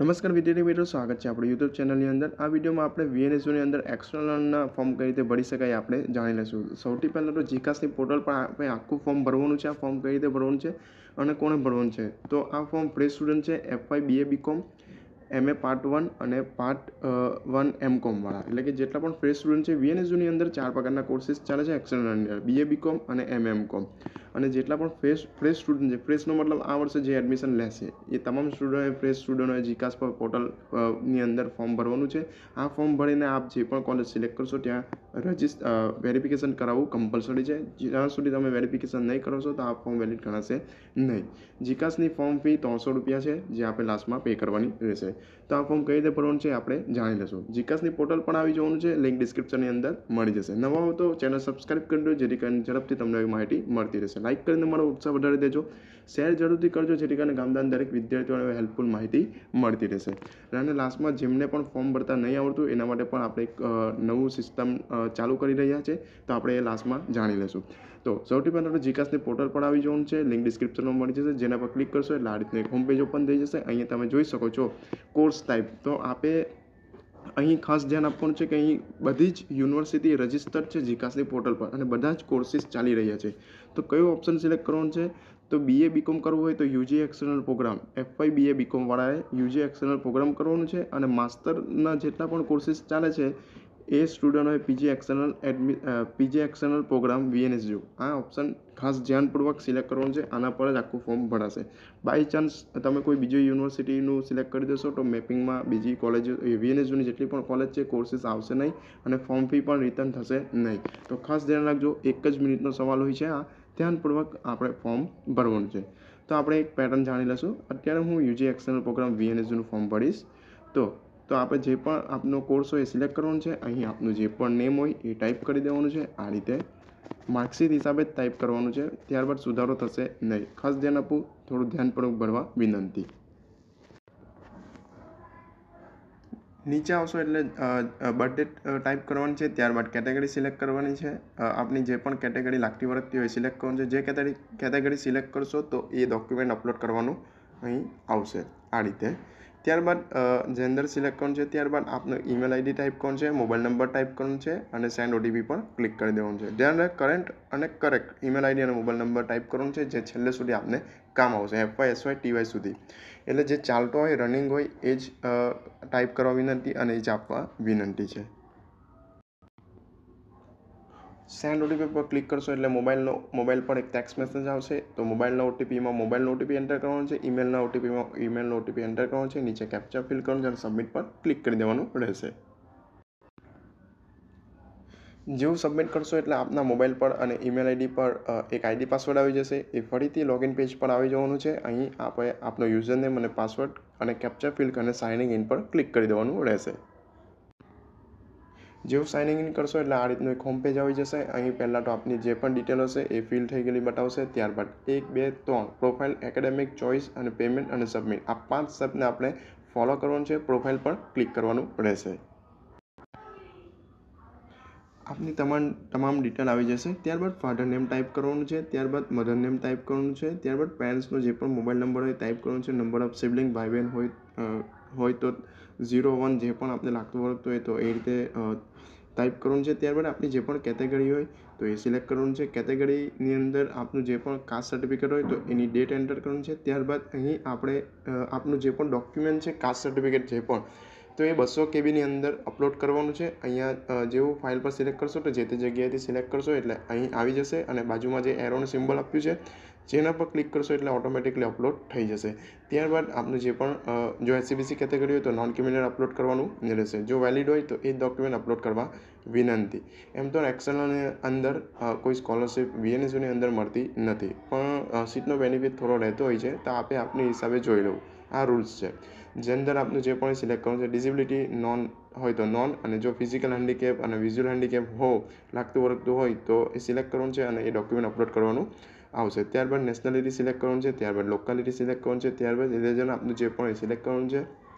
નમસ્કાર વિદ્યાર્થી મિત્રો, સ્વાગત છે આપણે યુટ્યુબ ચેનલની અંદર. આ વિડીયોમાં આપણે વીએનએસયુની અંદર એક્સટર્નલના ફોર્મ કઈ રીતે ભરી શકાય આપણે જાણી લઈશું. સૌથી પહેલાં તો જીકાસની પોર્ટલ પર આપણે આખું ફોર્મ ભરવાનું છે. આ ફોર્મ કઈ રીતે ભરવાનું છે અને કોણે ભરવાનું છે? તો આ ફોર્મ ફ્રેશ સ્ટુડન્ટ છે FY BA B com MA part one અને પાર્ટ વન એમ કોમવાળા એટલે કે જેટલા પણ ફ્રેશ સ્ટુડન્ટ છે વીએનએસયુની અંદર ચાર પ્રકારના કોર્સીસ ચાલે છે એક્સટર્નલ અંદર બીએ બીકોમ અને એમ એમ કોમ અને જેટલા પણ ફ્રેશ ફ્રેશ સ્ટુડન્ટ છે ફ્રેશનો મતલબ આ વર્ષે જે એડમિશન લેશે, એ તમામ સ્ટુડન્ટોએ ફ્રેશ સ્ટુડન્ટોએ જીકાસ પર પોર્ટલની અંદર ફોર્મ ભરવાનું છે. આ ફોર્મ ભરીને આપ જે પણ કોલેજ સિલેક્ટ કરશો, ત્યાં રજિસ્ટ વેરિફિકેશન કરાવવું કમ્પલસરી છે. જ્યાં સુધી તમે વેરિફિકેશન નહીં કરો છો, તો આ ફોર્મ વેલિડ ગણાશે નહીં. જીકાસની ફોર્મ ફી ત્રણસો રૂપિયા છે, જે આપણે લાસ્ટમાં પે કરવાની રહેશે. તો આ ફોર્મ કઈ રીતે ભરવાનું છે, આપણે જાણી લઈશું. જીકાસની પોર્ટલ પણ આવી જવાનું છે લિંક ડિસ્ક્રિપ્શનની અંદર મળી જશે. નવા હો તો ચેનલ સબસ્ક્રાઇબ કરી દો, જેથી કરીને ઝડપથી તમને એવી માહિતી મળતી રહેશે. લાઇક કરીને મારો ઉત્સાહ વધારી દેજો. શેર જરૂરથી કરજો, જેથી કરીને ગામદાન દરેક વિદ્યાર્થીઓને હેલ્પફુલ માહિતી મળતી રહેશે. અને લાસ્ટમાં જેમને પણ ફોર્મ ભરતા નહીં આવડતું, એના માટે પણ આપણે એક નવું સિસ્ટમ ચાલુ કરી રહ્યા છે, તો આપણે એ લાસ્ટમાં જાણી લઈશું તો સૌથી પહેલાં તો જીકાસની પોર્ટલ પર આવી જવાનું છે લિંક ડિસ્ક્રિપ્શનમાં મળી જશે, જેના પર ક્લિક કરશો એટલે આ રીતનું એક હોમ પેજ ઓપન થઈ જશે. અહીંયા તમે જોઈ શકો છો કોર્સ ટાઈપ તો આપે અહીં ખાસ ધ્યાન આપવાનું છે કે અહીં બધી જ યુનિવર્સિટી રજિસ્ટર્ડ છે જીકાસની પોર્ટલ પર અને બધા જ કોર્સીસ ચાલી રહ્યા છે. તો કયો ઓપ્શન સિલેક્ટ કરવાનો છે? તો બીએ બીકોમ કરવું હોય તો UG external programme FY BA બીકોમવાળાએ UG external programme કરવાનું છે અને માસ્ટરના જેટલા પણ કોર્સીસ ચાલે છે એ સ્ટુડન્ટોએ પીજી એક્સટર્નલ એડમિ પીજી એક્સટર્નલ પ્રોગ્રામ વીએનએસયુ આ ઓપ્શન ખાસ ધ્યાનપૂર્વક સિલેક્ટ કરવાનું છે. આના પર જ આખું ફોર્મ ભરાશે. બાય ચાન્સ તમે કોઈ બીજી યુનિવર્સિટીનું સિલેક્ટ કરી દેશો તો મેપિંગમાં બીજી કોલેજ વીએનએસયુની જેટલી પણ કોલેજ છે કોર્સીસ આવશે નહીં અને ફોર્મ ફી પણ રિટર્ન થશે નહીં. તો ખાસ ધ્યાન રાખજો, એક જ મિનિટનો સવાલ હોય છે આ. ધ્યાનપૂર્વક આપણે ફોર્મ ભરવાનું છે. તો આપણે એક પેટર્ન જાણી લઈશું. અત્યારે હું યુજી એક્સટર્નલ પ્રોગ્રામ વીએનએસયુનું ફોર્મ ભરીશ. તો તો આપણે જે પણ આપનો કોર્સ હોય એ સિલેક્ટ કરવાનો છે. અહીં આપનું જે પણ નેમ હોય એ ટાઈપ કરી દેવાનું છે. આ રીતે માર્કશીટ હિસાબે જ ટાઈપ કરવાનું છે. ત્યારબાદ સુધારો થશે નહીં. ખાસ ધ્યાન આપવું, થોડું ધ્યાનપૂર્વક ભરવા વિનંતી. નીચે આવશો એટલે બર્થડે ટાઈપ કરવાની છે. ત્યારબાદ કેટેગરી સિલેક્ટ કરવાની છે. આપની જે પણ કેટેગરી લાગતી વળગતી હોય સિલેક્ટ કરવાનું છે. જે કેટેગરી કેટેગરી સિલેક્ટ કરશો તો એ ડોક્યુમેન્ટ અપલોડ કરવાનું અહીં આવશે. આ રીતે. ત્યારબાદ જેન્ડર સિલેક્ટ કરવાનું છે, ત્યારબાદ આપનો ઈમેલ આઈડી ટાઈપ કરવાનું છે મોબાઈલ નંબર ટાઈપ કરવાનું છે અને સેન્ડ ઓટીપી પણ ક્લિક કરી દેવાનું છે. ધ્યાન રાખ કરંટ અને કરેક્ટ ઈમેલ આઈડી અને મોબાઈલ નંબર ટાઈપ કરવાનું છે, જે છેલ્લે સુધી આપને કામ આવશે એફવાય એસવાય ટીવાય સુધી. એટલે જે ચાલતો હોય રનિંગ હોય, એ જ ટાઈપ કરવા વિનંતી અને એ જ આપવા વિનંતી છે. સેન્ડ ઓટીપી પર ક્લિક કરશો એટલે મોબાઈલનો મોબાઈલ પર એક ટેક્સ મેસેજ આવશે. તો મોબાઈલના ઓટીપીમાં મોબાઈલનો ઓટીપી એન્ટર કરવાનો છે. ઈમેલના ઓટીપીમાં ઈમેલનો ઓટીપી એન્ટર કરવાનો છે. નીચે કેપ્ચા ફિલ કરવાનું છે અને સબમિટ પર ક્લિક કરી દેવાનું રહેશે. જેવું સબમિટ કરશો એટલે આપના મોબાઈલ પર અને ઈમેલ આઈડી પર એક આઈડી પાસવર્ડ આવી જશે. એ ફરીથી લોગિન પેજ પર આવી જવાનું છે. અહીં આપણે આપનો યુઝર નેમ અને પાસવર્ડ અને કેપ્ચા ફિલ કરીને સાઇનિંગ ઇન પર ક્લિક કરી દેવાનું રહેશે. જેવું સાઇનિંગ ઇન કરશો એટલે આ રીતનું એક હોમ આવી જશે. અહીં પહેલાં તો આપની જે પણ ડિટેલ હશે એ ફિલ થઈ ગયેલી બતાવશે. ત્યારબાદ એક, બે, ત્રણ પ્રોફાઇલ એકેડેમિક ચોઇસ અને પેમેન્ટ અને સબમિટ આ પાંચ સ્ટેપને આપણે ફોલો કરવાનું છે. પ્રોફાઇલ પર ક્લિક કરવાનું રહેશે. આપની તમામ તમામ ડિટેલ આવી જશે. ત્યારબાદ ફાધર નેમ ટાઈપ કરવાનું છે. ત્યારબાદ મધર નેમ ટાઈપ કરવાનું છે. ત્યારબાદ પેરેન્ટ્સનો જે પણ મોબાઈલ નંબર હોય ટાઈપ કરવાનો છે. નંબર ઓફ સિબલિંગ ભાઈ બહેન હોય હોય તો ઝીરો વન જે પણ આપણે લાગતું વળગતું હોય તો એ રીતે ટાઈપ કરવાનું છે. ત્યારબાદ આપણી જે પણ કેટેગરી હોય તો એ સિલેક્ટ કરવાનું છે. કેટેગરીની અંદર આપનું જે પણ કાસ્ટ સર્ટિફિકેટ હોય તો એની ડેટ એન્ટર કરવાની છે. ત્યારબાદ અહીં આપણે આપનું જે પણ ડોક્યુમેન્ટ છે કાસ્ટ સર્ટિફિકેટ જે પણ, તો એ બસો કેબીની અંદર અપલોડ કરવાનું છે. અહીંયા જેવું ફાઇલ પર સિલેક્ટ કરશો તો જે તે જગ્યાએથી સિલેક્ટ કરશો એટલે અહીં આવી જશે અને બાજુમાં જે એરોનું સિમ્બલ આપ્યું છે જેના પર ક્લિક કરશો એટલે ઓટોમેટિકલી અપલોડ થઈ જશે. ત્યારબાદ આપનું જે પણ જો એસસીબીસી કેટેગરી હોય તો નોન ક્રિમિનલ અપલોડ કરવાનું રહેશે. જો વેલિડ હોય તો એ ડોક્યુમેન્ટ અપલોડ કરવા વિનંતી. એમ તો એક્સટર્નલની અંદર કોઈ સ્કોલરશિપ વીએનએસયુની અંદર મળતી નથી. પણ સીટનો બેનિફિટ થોડો રહેતો હોય છે, તો આપે આપની હિસાબે જોઈ લઉં આ રૂલ્સ છે. જેન્ડર આપનું જે પણ સિલેક્ટ કરવાનું છે ડિસેબિલિટી નોન હોય તો નોન અને જો ફિઝિકલ હેન્ડીકેપ અને વિઝ્યુઅલ હેન્ડીકેપ હો, લાગતું વળગતું હોય તો એ સિલેક્ટ કરવાનું છે અને એ ડોક્યુમેન્ટ અપલોડ કરવાનું આવશે ત્યારબાદ નેશનાલિટી સિલેક્ટ કરવાનું છે, ત્યારબાદ લોકાલિટી સિલેક્ટ કરવાનું છે, ત્યારબાદ રિલિજન આપનું જે પણ એ સિલેક્ટ કરવાનું છે.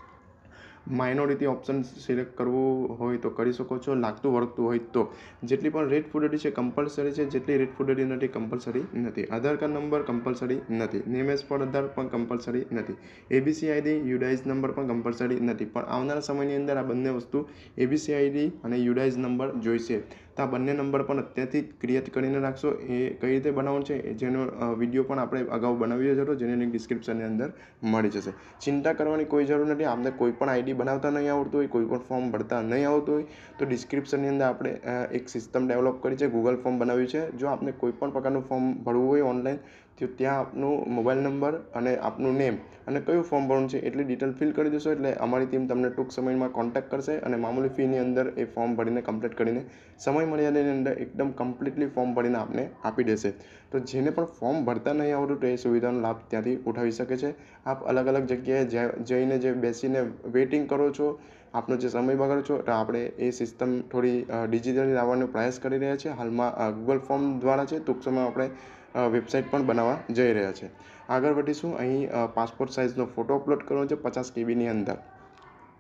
માઇનોરિટી ઓપ્શન સિલેક્ટ કરવું હોય તો કરી શકો છો, લાગતું વળગતું હોય તો. જેટલી પણ રેડ ફૂડેટી છે કમ્પલસરી છે, જેટલી રેડ ફૂડરી નથી કમ્પલસરી નથી. આધાર કાર્ડ નંબર કમ્પલસરી નથી. નેમ એઝ પર આધાર પણ કમ્પલસરી નથી. એબીસી આઈડી યુડાઇઝ નંબર પણ કમ્પલસરી નથી. પણ આવનારા સમયની અંદર આ બંને વસ્તુ એબીસી આઈડી અને યુડાઇઝ નંબર જોઈશે. તો આ બંને નંબર પણ અત્યારથી ક્રિએટ કરીને રાખશો. એ કઈ રીતે બનાવવાનું છે જેનો વીડિયો પણ આપણે અગાઉ બનાવ્યો હતો, જેની લિંક ડિસ્ક્રિપ્શનની અંદર મળી જશે. ચિંતા કરવાની કોઈ જરૂર નથી. આપણે કોઈ પણ આઈડી બનાવતા નહીં આવડતું હોય, કોઈ પણ ફોર્મ ભરતા નહીં આવતું હોય, તો ડિસ્ક્રિપ્શનની અંદર આપણે એક સિસ્ટમ ડેવલપ કરી છે. ગૂગલ ફોર્મ બનાવ્યું છે. જો આપને કોઈ પણ પ્રકારનું ફોર્મ ભરવું હોય ઓનલાઈન તો ત્યાં આપનું મોબાઈલ નંબર અને આપનું નેમ અને કયું ફોર્મ ભરવાનું છે એટલી ડિટેલ ફિલ કરી દેશો એટલે અમારી ટીમ તમને ટૂંક સમયમાં કોન્ટેક્ટ કરશે અને મામૂલી ફીની અંદર એ ફોર્મ ભરીને કમ્પ્લીટ કરીને સમય મર્યાદાની અંદર એકદમ કમ્પ્લીટલી ફોર્મ ભરીને આપને આપી દેશે. તો જેને પણ ફોર્મ ભરતા નહીં આવડતું તો એ સુવિધાનો લાભ ત્યાંથી ઉઠાવી શકે છે. આપ અલગ અલગ જગ્યાએ જઈને જે બેસીને વેઇટિંગ કરો છો, આપનો જે સમય બગાડો છો, તો આપણે એ સિસ્ટમ થોડી ડિજિટલી લાવવાનો પ્રયાસ કરી રહ્યા છીએ. હાલમાં ગૂગલ ફોર્મ દ્વારા છે. ટૂંક સમયમાં આપણે વેબસાઇટ પણ બનાવવા જઈ રહ્યા છે. આગળ વધીશું. અહીં પાસપોર્ટ સાઇઝનો ફોટો અપલોડ કરવાનો છે, પચાસ કેબીની અંદર.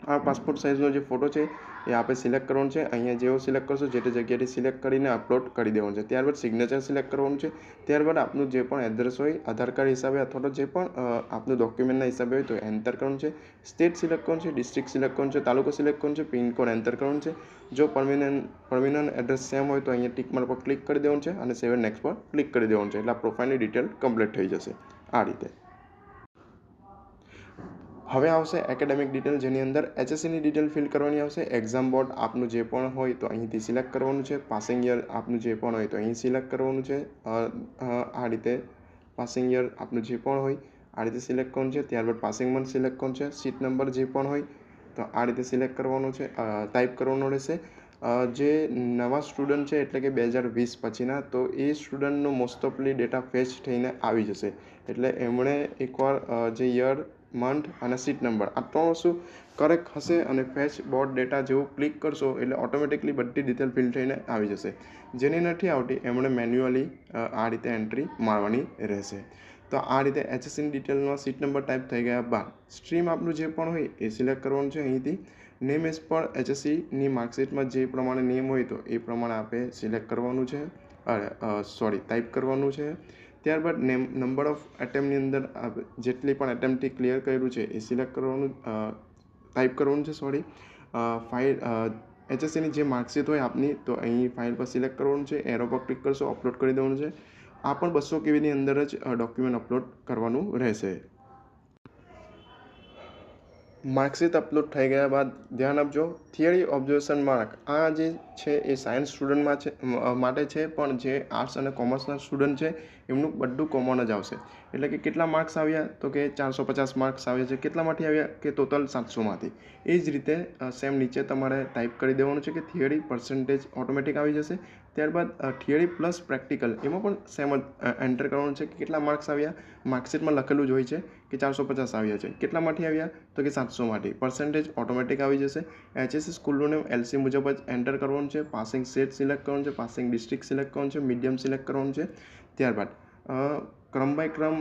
આ પાસપોર્ટ સાઇઝનો જે ફોટો છે, એ આપણે સિલેક્ટ કરવાનો છે. અહીંયા જેવો સિલેક્ટ કરશો, જે તે જગ્યાએથી સિલેક્ટ કરીને અપલોડ કરી દેવાનું છે. ત્યારબાદ સિગ્નેચર સિલેક્ટ કરવાનું છે. ત્યારબાદ આપનું જે પણ એડ્રેસ હોય, આધાર કાર્ડ હિસાબે અથવા તો જે પણ આપનું ડોક્યુમેન્ટના હિસાબે હોય તો એન્ટર કરવાનું છે. સ્ટેટ સિલેક્ટ કરવાનું છે ડિસ્ટ્રિક્ટ સિલેક્ટ કરવાનું છે, તાલુકો સિલેક્ટ કરવાનું છે પિનકોડ એન્ટર કરવાનું છે. જો પરમિનન્ટ પરમિનન્ટ એડ્રેસ સેમ હોય તો અહીંયા ટિક માર્ક પર ક્લિક કરી દેવાનું છે અને સેવન નેક્સ્ટ પર ક્લિક કરી દેવાનું છે. એટલે આ પ્રોફાઇલની ડિટેલ કમ્પ્લીટ થઈ જશે. આ રીતે. હવે આવશે એકેડેમિક ડિટેલ જેની અંદર એચએસસીની ડિટેલ ફિલ કરવાની આવશે. એક્ઝામ બોર્ડ આપનું જે પણ હોય તો અહીંથી સિલેક્ટ કરવાનું છે. પાસિંગ યર આપનું જે પણ હોય તો અહીં સિલેક્ટ કરવાનું છે. આ રીતે પાસિંગ યર આપનું જે પણ હોય આ રીતે સિલેક્ટ કરવાનું છે. ત્યારબાદ પાસિંગ મંથ સિલેક્ટ કરવાનું છે. સીટ નંબર જે પણ હોય તો આ રીતે સિલેક્ટ કરવાનું છે. ટાઈપ કરવાનું રહેશે. જે નવા સ્ટુડન્ટ છે એટલે કે બે હજાર વીસ પછીના તો એ સ્ટુડન્ટનો મોસ્ટ ઓફલી ડેટા ફેચ થઈને આવી જશે. એટલે એમણે એકવાર જે યર મંથ અને સીટ નંબર. આ ત્રણ વસ્તુ કરેક્ટ હશે અને ફેચ બોર્ડ ડેટા જેવું ક્લિક કરશો એટલે ઓટોમેટિકલી બધી ડિટેલ ફિલ થઈને આવી જશે. જેની નથી આવતી, એમણે મેન્યુઅલી આ રીતે એન્ટ્રી મારવાની રહેશે. તો આ રીતે એચએસસીની ડિટેલમાં સીટ નંબર ટાઈપ થઈ ગયા બાદ સ્ટ્રીમ આપનું જે પણ હોય એ સિલેક્ટ કરવાનું છે અહીંથી. નેમ એઝ પર એચએસસીની માર્કશીટમાં જે પ્રમાણે નેમ હોય તો એ પ્રમાણે આપણે સિલેક્ટ કરવાનું છે. સોરી ટાઈપ કરવાનું છે. ત્યારબાદ નેમ નંબર ઓફ એટેમ્પની અંદર જેટલી પણ એટેમ્પથી ક્લિયર કર્યું છે એ સિલેક્ટ કરવાનું ટાઈપ કરવાનું છે સોરી ફાઇલ એચએસસીની જે માર્કશીટ હોય આપની, તો અહીં ફાઇલ પર સિલેક્ટ કરવાનું છે એરો પર ક્લિક કરશો અપલોડ કરી દેવાનું છે. આ પણ બસો કેવીની અંદર જ ડોક્યુમેન્ટ અપલોડ કરવાનું રહેશે. માર્કશીટ અપલોડ થઈ ગયા બાદ ધ્યાન આપજો થિયરી ઓબ્ઝર્વેશન માર્ક આ જે છે એ સાયન્સ સ્ટુડન્ટમાં છે માટે છે, પણ જે આર્ટ્સ અને કોમર્સના સ્ટુડન્ટ છે એમનું બધું કોમન જ આવશે. એટલે કે કેટલા માર્ક્સ આવ્યા? તો કે ચારસો પચાસ માર્ક્સ આવ્યા છે. કેટલામાંથી આવ્યા? કે ટોટલ સાતસોમાંથી. એ જ રીતે સેમ નીચે તમારે ટાઈપ કરી દેવાનું છે કે થિયરી પર્સન્ટેજ ઓટોમેટિક આવી જશે. ત્યારબાદ થિયરી પ્લસ પ્રેક્ટિકલ એમાં પણ સેમ જ એન્ટર કરવાનું છે કે કેટલા માર્ક્સ આવ્યા? માર્કશીટમાં લખેલું જ હોય છે કે ચારસો પચાસ આવ્યા છે. કેટલામાંથી આવ્યા? તો કે સાતસોમાંથી. પર્સન્ટેજ ઓટોમેટિક આવી જશે. એચએસસી સ્કૂલનું નેમ એલસી મુજબ જ એન્ટર કરવાનું છે. પાસિંગ સેટ સિલેક્ટ કરવાનું છે. પાસિંગ ડિસ્ટ્રિક્ટ સિલેક્ટ કરવાનું છે. મીડિયમ સિલેક્ટ કરવાનું છે. ત્યારબાદ ક્રમ બાય ક્રમ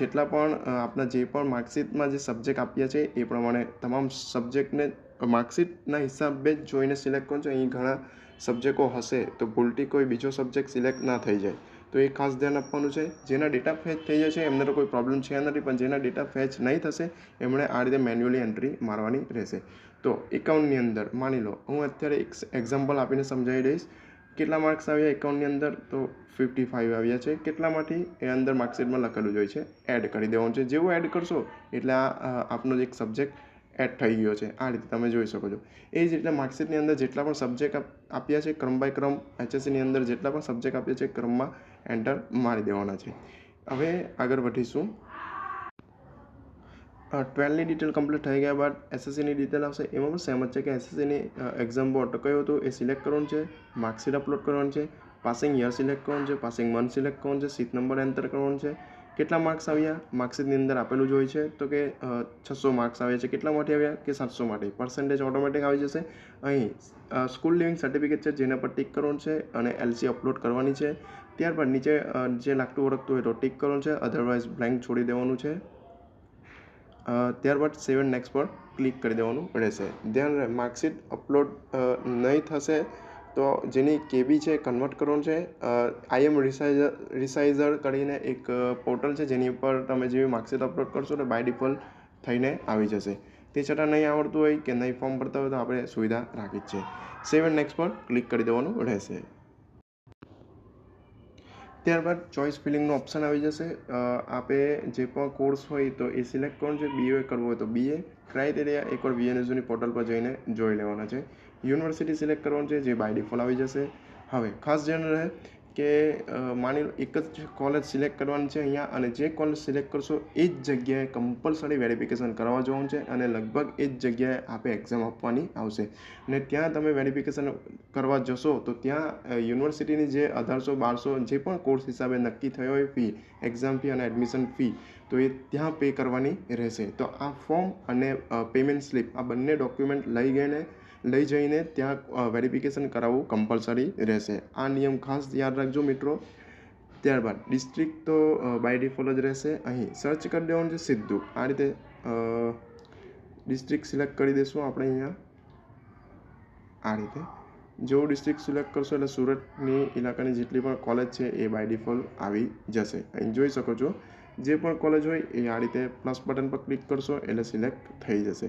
જેટલા પણ આપણા જે પણ માર્કશીટમાં જે સબ્જેક્ટ આપ્યા છે એ પ્રમાણે તમામ સબ્જેક્ટને માર્કશીટના હિસાબે જ જોઈને સિલેક્ટ કરો છો અહીં ઘણા સબ્જેક્ટો હશે તો ભૂલથી કોઈ બીજો સબ્જેક્ટ સિલેક્ટ ના થઈ જાય. તો એ ખાસ ધ્યાન આપવાનું છે. જેના ડેટા ફેચ થઈ જશે એમને તો કોઈ પ્રોબ્લેમ છે નથી, પણ જેના ડેટા ફેચ નહીં થશે એમણે આ રીતે મેન્યુઅલી એન્ટ્રી મારવાની રહેશે. તો એકાઉન્ટની અંદર માની લો, હું અત્યારે એક એક્ઝામ્પલ આપીને સમજાવી દઈશ. કેટલા માર્ક્સ આવ્યા એકાઉન્ટની અંદર? તો ફિફ્ટી ફાઇવ આવ્યા છે. કેટલામાંથી? એ અંદર માર્કશીટમાં લખેલું જ હોય છે. એડ કરી દેવાનું છે. જેવું એડ કરશો, એટલે આ આપનો એક સબ્જેક્ટ એડ થઈ ગયો છે. આ રીતે તમે જોઈ શકો છો. એ જ રીતે માર્કશીટની અંદર જેટલા પણ સબ્જેક્ટ આપ્યા છે, ક્રમ બાય ક્રમ એચએસસીની અંદર જેટલા પણ સબ્જેક્ટ આપ્યા છે, ક્રમમાં એન્ટર મારી દેવાના છે. હવે આગળ વધીશું. ટ્વેલ્વની ડિટેલ કમ્પ્લીટ થઈ ગયા બાદ એસએસસીની ડિટેલ આવશે એમાં પણ સેમ જ છે કે એસએસસીની એક્ઝામ બોર્ડ કયું હતું એ સિલેક્ટ કરવાનું છે માર્કશીટ અપલોડ કરવાનું છે પાસિંગ યર સિલેક્ટ કરવાનું છે પાસિંગ મંથ સિલેક્ટ કરવાનું છે સીટ નંબર એન્ટર કરવાનું છે કેટલા માર્ક્સ આવ્યા માર્કશીટની અંદર આપેલું જ હોય છે તો કે છસો માર્ક્સ આવ્યા છે કેટલા માટે આવ્યા કે સાતસો માટે પર્સન્ટેજ ઓટોમેટિક આવી જશે અહીં સ્કૂલ લિવિંગ સર્ટિફિકેટ છે જેના પર ટીક કરવાનું છે અને એલસી અપલોડ કરવાની છે ત્યારબાદ નીચે જે લાગતું ઓળખતું હોય તો ટીક કરવાનું છે અધરવાઇઝ બ્લેન્ક છોડી દેવાનું છે ત્યારબાદ સેવન નેક્સ્ટ પર ક્લિક કરી દેવાનું રહેશે. ધ્યાન રહે માર્કશીટ અપલોડ નહીં થશે તો જેની કેબી છે, કન્વર્ટ કરવાનું છે આઈએમ રિસાઇઝર રિસાઇઝર કરીને એક પોર્ટલ છે જેની ઉપર તમે જેવી માર્કશીટ અપલોડ કરશો તો બાય ડિફોલ્ટ થઈને આવી જશે. તે છતાં નહીં આવડતું હોય કે નહીં ફોર્મ ભરતા હોય તો આપણે સુવિધા રાખી જ છે. સેવન નેક્સ્ટ પર ક્લિક કરી દેવાનું રહેશે. ત્યારબાદ ચોઇસ ફિલિંગનો ઓપ્શન આવી જશે. આપે જે પણ કોર્સ હોય તો એ સિલેક્ટ કરવાનું છે. બીએ કરવું હોય તો બીએ ક્રાઇટેરિયા એકવાર વીએનએસયુની પોર્ટલ પર જઈને જોઈ લેવાના છે. યુનિવર્સિટી સિલેક્ટ કરવાનું છે, જે બાય ડિફોલ્ટ આવી જશે. હવે, ખાસ ધ્યાન રહે કે માની લો એક જ કોલેજ સિલેક્ટ કરવાની છે અહીંયા અને જે કોલેજ સિલેક્ટ કરશો એ જ જગ્યાએ કમ્પલસરી વેરિફિકેશન કરવા જવાનું છે અને લગભગ એ જ જગ્યાએ આપે એક્ઝામ આપવાની આવશે. અને ત્યાં તમે વેરિફિકેશન કરવા જશો તો ત્યાં યુનિવર્સિટીની જે અઢારસો, બારસો જે પણ કોર્સ હિસાબે નક્કી થયો હોય ફી એક્ઝામ ફી અને એડમિશન ફી તો એ ત્યાં પે કરવાની રહેશે. તો આ ફોર્મ અને પેમેન્ટ સ્લિપ આ બંને ડોક્યુમેન્ટ લઈ ગઈને લઈ જઈને ત્યાં વેરિફિકેશન કરાવવું કમ્પલસરી રહેશે. આ નિયમ ખાસ યાદ રાખજો મિત્રો. ત્યારબાદ ડિસ્ટ્રિક્ટ તો બાય ડિફોલ્ટ જ રહેશે. અહીં સર્ચ કરી દેવાનું છે સીધું. આ રીતે ડિસ્ટ્રિક્ટ સિલેક્ટ કરી દઈશું આપણે અહીંયા. આ રીતે. જેવું ડિસ્ટ્રિક્ટ સિલેક્ટ કરશો એટલે સુરતની ઇલાકાની જેટલી પણ કોલેજ છે એ બાય ડિફોલ્ટ આવી જશે. અહીં જોઈ શકો છો. જે પણ કોલેજ હોય એ આ રીતે પ્લસ બટન પર ક્લિક કરશો એટલે સિલેક્ટ થઈ જશે.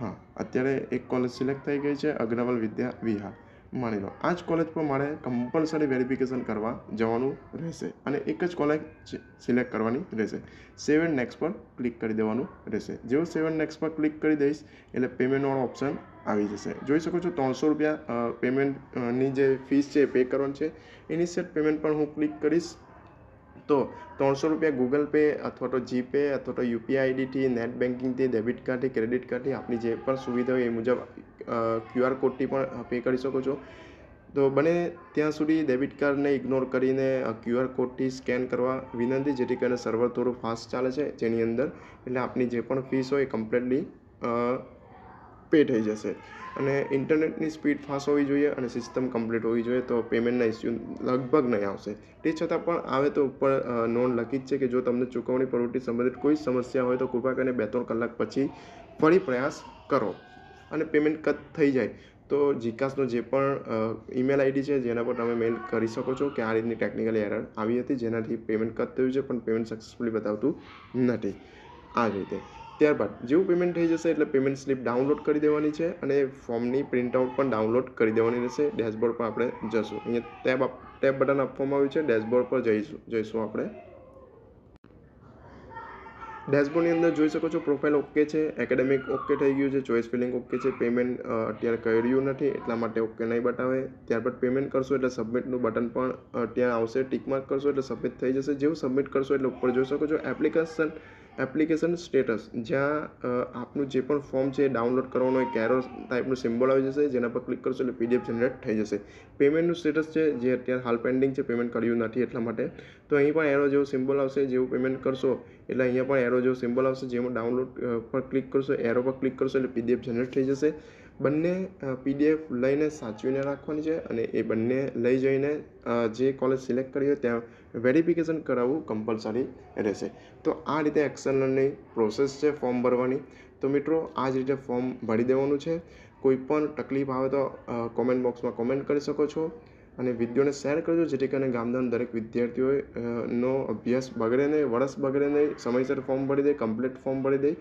હા, અત્યારે એક કોલેજ સિલેક્ટ થઈ ગઈ છે, અગ્રવાલ વિદ્યા વિહાર. માની લો, આ જ કોલેજ પર મારે કમ્પલસરી વેરિફિકેશન કરવા જવાનું રહેશે અને એક જ કોલેજ સિલેક્ટ કરવાની રહેશે. સેવન નેક્સ્ટ પર ક્લિક કરી દેવાનું રહેશે. જેવું સેવન નેક્સ્ટ પર ક્લિક કરી દઈશ, એટલે પેમેન્ટવાળો ઓપ્શન આવી જશે. જોઈ શકો છો, ત્રણસો રૂપિયા પેમેન્ટની જે ફીસ છે પે કરવાની છે. ઇનિશિયલ પેમેન્ટ પણ હું ક્લિક કરીશ તો ત્રણસો રૂપિયા ગૂગલ પે અથવા તો જીપે અથવા તો યુપીઆઈ આઈડીથી નેટ બેન્કિંગથી ડેબિટ કાર્ડથી ક્રેડિટ કાર્ડથી આપની જે પણ સુવિધા હોય એ મુજબ ક્યુઆર કોડથી પણ પે કરી શકો છો. તો બને ત્યાં સુધી ડેબિટ કાર્ડને ઇગ્નોર કરીને ક્યુઆર કોડથી સ્કેન કરવા વિનંતી, જેથી કરીને સર્વર થોડું ફાસ્ટ ચાલે છે, જેની અંદર એટલે આપની જે પણ ફીસ હોય કમ્પ્લેટલી પે થઈ જશે. અને ઇન્ટરનેટની સ્પીડ ફાસ્ટ હોવી જોઈએ અને સિસ્ટમ કમ્પ્લીટ હોવી જોઈએ તો પેમેન્ટના ઇસ્યુ લગભગ નહીં આવશે. તે છતાં પણ આવે તો ઉપર નોંધ લખી જ છે કે જો તમને ચૂકવણી પ્રવૃત્તિ સંબંધિત કોઈ સમસ્યા હોય તો કૃપા કરીને બે ત્રણ કલાક પછી ફરી પ્રયાસ કરો. અને પેમેન્ટ કત થઈ જાય તો જીકાસનો જે પણ ઈમેલ આઈડી છે જેના પર તમે મેલ કરી શકો છો કે આ રીતની ટેકનિકલ એરર આવી હતી જેનાથી પેમેન્ટ કત થયું છે પણ પેમેન્ટ સક્સેસફુલી બતાવતું નથી. આ રીતે. ત્યારબાદ જેવું પેમેન્ટ થઈ જશે એટલે પેમેન્ટ સ્લિપ ડાઉનલોડ કરી દેવાની છે અને ફોર્મની પ્રિન્ટઆઉટ પણ ડાઉનલોડ કરી દેવાની રહેશે. ડેશબોર્ડ પર આપણે જશું. અહીંયા ટેબ ટેબ બટન આપવામાં આવ્યું છે. ડેશબોર્ડ પર જઈશું જઈશું આપણે. ડેશબોર્ડની અંદર જોઈ શકો છો પ્રોફાઇલ ઓકે છે એકેડેમિક ઓકે થઈ ગયું છે ચોઇસ ફિલિંગ ઓકે છે પેમેન્ટ અત્યારે કર્યું નથી, એટલા માટે ઓકે નહીં બતાવે. ત્યારબાદ પેમેન્ટ કરશો એટલે સબમિટનું બટન પણ ત્યાં આવશે. ટિકમાર્ક કરશો એટલે સબમિટ થઈ જશે. જેવું સબમિટ કરશો એટલે ઉપર જોઈ શકો છો એપ્લિકેશન એપ્લિકેશન સ્ટેટસ, જ્યાં આપનું જે પણ ફોર્મ છે ડાઉનલોડ કરવાનો એક એરો ટાઈપનું સિમ્બોલ આવી જશે, જેના પર ક્લિક કરશો એટલે પીડીએફ જનરેટ થઈ જશે. પેમેન્ટનું સ્ટેટસ છે, જે અત્યારે હાલ પેન્ડિંગ છે પેમેન્ટ કર્યું નથી એટલા માટે. તો અહીં પણ એરો જેવો સિમ્બોલ આવશે, જેવું પેમેન્ટ કરશો, એટલે અહીંયા પણ એરો જેવો સિમ્બોલ આવશે, જેમાં ડાઉનલોડ પર ક્લિક કરશો એરો પર ક્લિક કરશો એટલે પીડીએફ જનરેટ થઈ જશે. બંને પીડીએફ લઈને સાચવીને રાખવાની છે અને એ બંને લઈ જઈને જે કોલેજ સિલેક્ટ કરી હોય ત્યાં વેરિફિકેશન કરાવવું કમ્પલસરી રહેશે. તો આ રીતે એક્સટર્નલની પ્રોસેસ છે ફોર્મ ભરવાની. તો મિત્રો, આ જ રીતે ફોર્મ ભરી દેવાનું છે. કોઈ પણ તકલીફ આવે તો કોમેન્ટ બોક્સમાં કોમેન્ટ કરી શકો છો. અને વિડીયોને શેર કરજો, જેથી કરીને ગામડાના દરેક વિદ્યાર્થીઓએ નો અભ્યાસ બગડે નહીં વર્ષ બગડે નહીં, સમયસર ફોર્મ ભરી દે કમ્પ્લીટ ફોર્મ ભરી દે.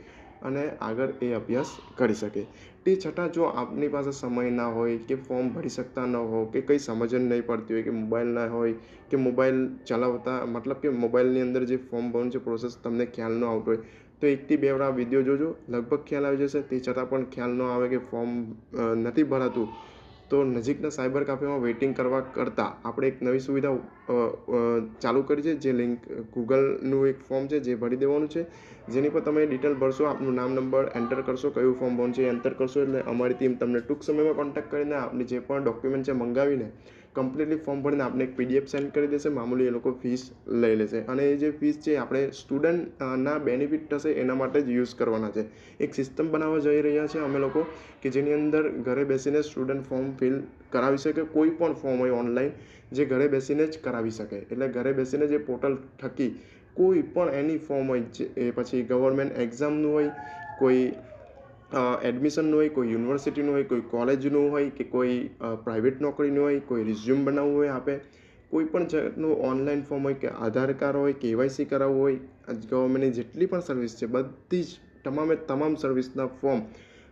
અને આગળ એ અભ્યાસ કરી શકે. તે છતાં જો આપની પાસે સમય ના હોય કે ફોર્મ ભરી શકતા ન હો કે કંઈ સમજ નહીં પડતી હોય કે મોબાઈલ ના હોય કે મોબાઈલ ચલાવતા, મતલબ કે મોબાઈલની અંદર જે ફોર્મ ભરવાનું છે પ્રોસેસ તમને ખ્યાલ ન આવતો હોય, તો એકથી બે વાર વીડિયો જોજો. લગભગ ખ્યાલ આવી જશે. તે છતાં પણ ખ્યાલ ન આવે કે ફોર્મ નથી ભરાતું. તો નજીકના સાયબર કાફેમાં વેઇટિંગ કરવા કરતાં આપણે એક નવી સુવિધા ચાલુ કરી છે, જે લિંક ગૂગલનું એક ફોર્મ છે, જે ભરી દેવાનું છે. જેની પર તમે ડિટેલ ભરશો, આપનું નામ, નંબર, એન્ટર કરશો, કયું ફોર્મ ભરવાનું છે એન્ટર કરશો, એટલે અમારી ટીમ તમને ટૂંક સમયમાં કોન્ટેક્ટ કરીને આપની જે પણ ડોક્યુમેન્ટ છે મંગાવીને કમ્પ્લીટલી ફોર્મ ભરીને આપણે એક પીડીએફ સેન્ડ કરી દેશે. મામૂલી એ લોકો ફીસ લઈ લેશે. અને એ જે ફીસ છે, આપણે સ્ટુડન્ટના બેનિફિટ થશે એના માટે જ યુઝ કરવાના છે. એક સિસ્ટમ બનાવવા જઈ રહ્યા છે અમે લોકો કે જેની અંદર ઘરે બેસીને સ્ટુડન્ટ ફોર્મ ફિલ કરાવી શકે. કોઈ પણ ફોર્મ હોય ઓનલાઈન જે ઘરે બેસીને જ કરાવી શકે. એટલે ઘરે બેસીને જે પોર્ટલ થકી કોઈ પણ એની ફોર્મ હોય જે, એ પછી ગવર્મેન્ટ એક્ઝામનું હોય, કોઈ એડમિશનનું હોય, કોઈ યુનિવર્સિટીનું હોય, કોઈ કોલેજનું હોય કે કોઈ પ્રાઇવેટ નોકરીનું હોય, કોઈ રિઝ્યુમ બનાવવું હોય આપે, કોઈ પણ જાતનું ઓનલાઈન ફોર્મ હોય કે આધાર કાર્ડ હોય કેવાયસી કરાવવું હોય ગવર્મેન્ટની જેટલી પણ સર્વિસ છે, બધી જ તમામે તમામ સર્વિસના ફોર્મ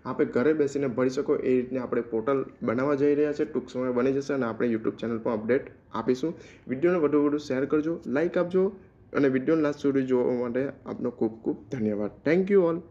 આપણે ઘરે બેસીને ભરી શકો, એ રીતને આપણે પોર્ટલ બનાવવા જઈ રહ્યા છે, ટૂંક સમય બની જશે અને આપણે યુટ્યુબ ચેનલ પર અપડેટ આપીશું. વિડીયોને વધુ વધુ શેર કરજો લાઇક આપજો અને વિડીયોને લાસ્ટ સુધી જોવા માટે આપનો ખૂબ ખૂબ ધન્યવાદ. Thank you all